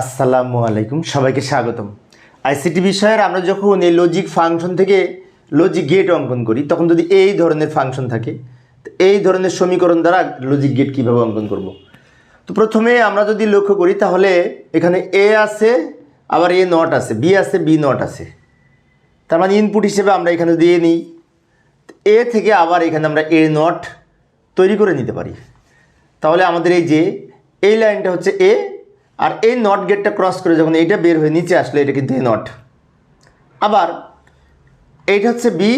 আসসালামু আলাইকুম, সবাইকে স্বাগতম। আইসিটি বিষয়ের আমরা যখন এই লজিক ফাংশন থেকে লজিক গেট অঙ্কন করি, তখন যদি এই ধরনের ফাংশন থাকে এই ধরনের সমীকরণ দ্বারা লজিক গেট কীভাবে অঙ্কন করব? তো প্রথমে আমরা যদি লক্ষ্য করি, তাহলে এখানে এ আছে, আবার এ নট আছে বি আছে বি নট আছে। তার মানে ইনপুট হিসেবে আমরা এখানে দিয়ে নিই এ থেকে আবার এখানে আমরা এ নট তৈরি করে নিতে পারি। তাহলে আমাদের এই যে, এই লাইনটা হচ্ছে এ আর এই নট গেটটা ক্রস করে যখন এইটা বের হয়ে নিচে আসলে, এটা কিন্তু এ নট আবার এইটা হচ্ছে বি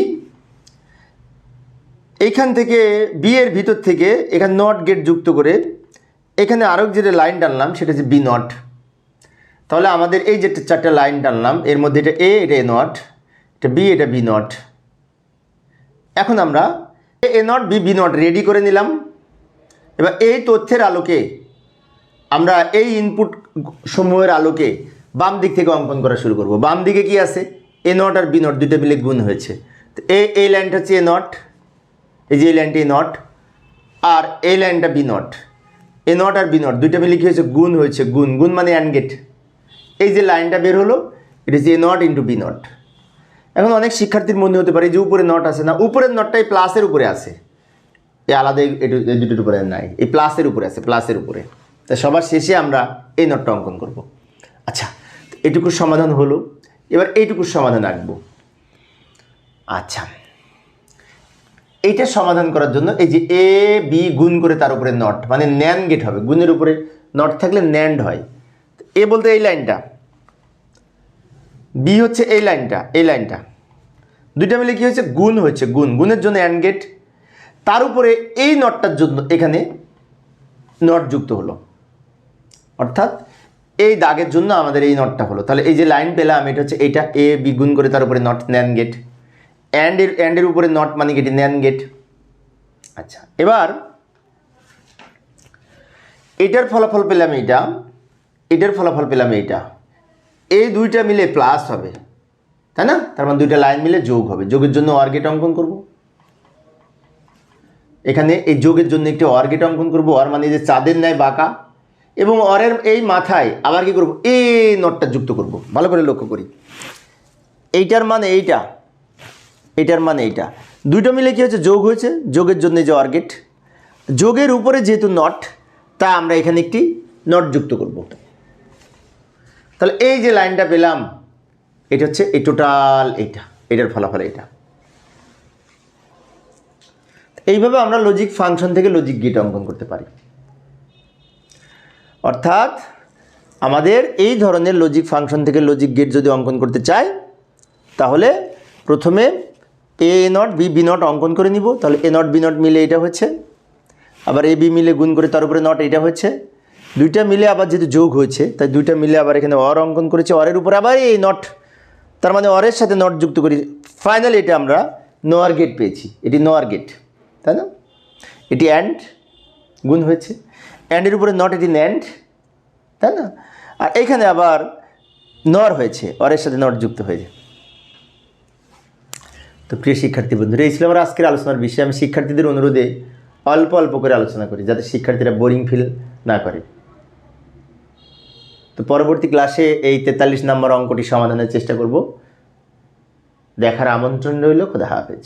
এইখান থেকে বি এর ভিতর থেকে এখানে নট গেট যুক্ত করে এখানে আরও যেটা লাইন টানলাম, সেটা হচ্ছে বি নট তাহলে আমাদের এই যে চারটে লাইন টানলাম, এর মধ্যে এটা এ এটা এ নট এটা বি এটা বি নট এখন আমরা A not B B not ready করে নিলাম। এবার এই তথ্যের আলোকে আমরা এই ইনপুট সমূহের আলোকে বাম দিক থেকে অঙ্কন করা শুরু করব। বাম দিকে কি আছে? এ নট আর বি নট দুটো মিলে গুণ হয়েছে। তো এ, এই লাইনটা হচ্ছে এ নট এই যে এই লাইনটা এ নট আর এই লাইনটা বি নট এ নট আর বি নট দুইটা মিলে কী হয়েছে? গুণ হয়েছে, গুণ। গুণ মানে অ্যান্ড গেট এই যে লাইনটা বের হলো it is A not into B not এখন অনেক শিক্ষার্থীর মনে হতে পারে যে উপরে নট আছে না। উপরের নটটাই প্লাসের উপরে আছে। এই আলাদা এই দুটোর উপরে নাই। এই প্লাসের উপরে আছে প্লাসের উপরে। তা সবার শেষে আমরা এই নটটা অঙ্কন করব। আচ্ছা তো এটুকুর সমাধান হলো, এবার এইটুকুর সমাধান আঁকবো। আচ্ছা এইটা সমাধান করার জন্য এই যে এ, বি গুণ করে তার উপরে নট মানে ন্যান গেট হবে, গুণের উপরে নট থাকলে ন্যান্ড হয়। এ বলতে এই লাইনটা, বি হচ্ছে এই লাইনটা এই লাইনটা। দুইটা মিলে কি হয়েছে? গুণ হয়েছে, গুণ, গুণের জন্য অ্যান্ড গেট। তার উপরে এই নটটার জন্য এখানে নট যুক্ত হলো। অর্থাৎ এই দাগের জন্য আমাদের এই নটটা হলো। তাহলে এই যে লাইন পেলাম, এটা হচ্ছে এইটা এ বি গুণ করে তার উপরে নট ন্যান গেট অ্যান্ডের অ্যান্ডের উপরে নট মানে গেট ন্যান গেট আচ্ছা এবার এটার ফলাফল পেলাম এইটা, এটার ফলাফল পেলাম এইটা। এই দুইটা মিলে প্লাস হবে, তাই না? তার মানে দুইটা লাইন মিলে যোগ হবে। যোগের জন্য অর্গেট অঙ্কন করব। এখানে এই যোগের জন্য একটি অর্গেট অঙ্কন করব। অর মানে যে চাঁদের ন্যায় বাঁকা। এবং অরের এই মাথায় আবার কি করব? এই নটটা যুক্ত করব। ভালো করে লক্ষ্য করি। এইটার মানে এইটা। এইটার মানে এইটা। দুইটা মিলে কি হচ্ছে যোগ হয়েছে। যোগের জন্য যে অর্গেট। যোগের উপরে যেহেতু নট, তা আমরা এখানে একটি নট যুক্ত করব। তাহলে এই যে লাইনটা পেলাম, এটা হচ্ছে এই টোটাল এইটা। এটার ফলাফল এটা এইভাবে আমরা লজিক ফাংশন থেকে লজিক গেট অঙ্কন করতে পারি। অর্থাৎ আমাদের এই ধরনের লজিক ফাংশন থেকে লজিক গেট যদি অঙ্কন করতে চাই, তাহলে প্রথমে A not B B not অঙ্কন করে নিব। তাহলে এ নট বি নট মিলে এটা হচ্ছে আবার এ বি মিলে গুণ করে তার উপরে নট এটা হচ্ছে দুইটা মিলে আবার যেহেতু যোগ হয়েছে, তাই দুইটা মিলে আবার এখানে অর অঙ্কন করেছে। অরের উপরে আবার এই নট তার মানে অরের সাথে নট যুক্ত করি। ফাইনালি এটা আমরা নোয়ার গেট পেয়েছি। এটি নোয়ার গেট তাই না? এটি অ্যান্ড গুণ হয়েছে। অ্যান্ডের উপরে নট এটি ন্যান্ড তাই না? আর এইখানে আবার নর হয়েছে অরের সাথে নট যুক্ত হয়েছে। তো প্রিয় শিক্ষার্থী বন্ধুরা, এই ছিল আমার আজকের আলোচনার বিষয়ে। আমি শিক্ষার্থীদের অনুরোধে অল্প অল্প করে আলোচনা করি, যাতে শিক্ষার্থীরা বোরিং ফিল না করে। তো পরবর্তী ক্লাসে এই তেতাল্লিশ নম্বর অঙ্কটি সমাধানের চেষ্টা করব। দেখার আমন্ত্রণ রইল, খোদা হাফেজ।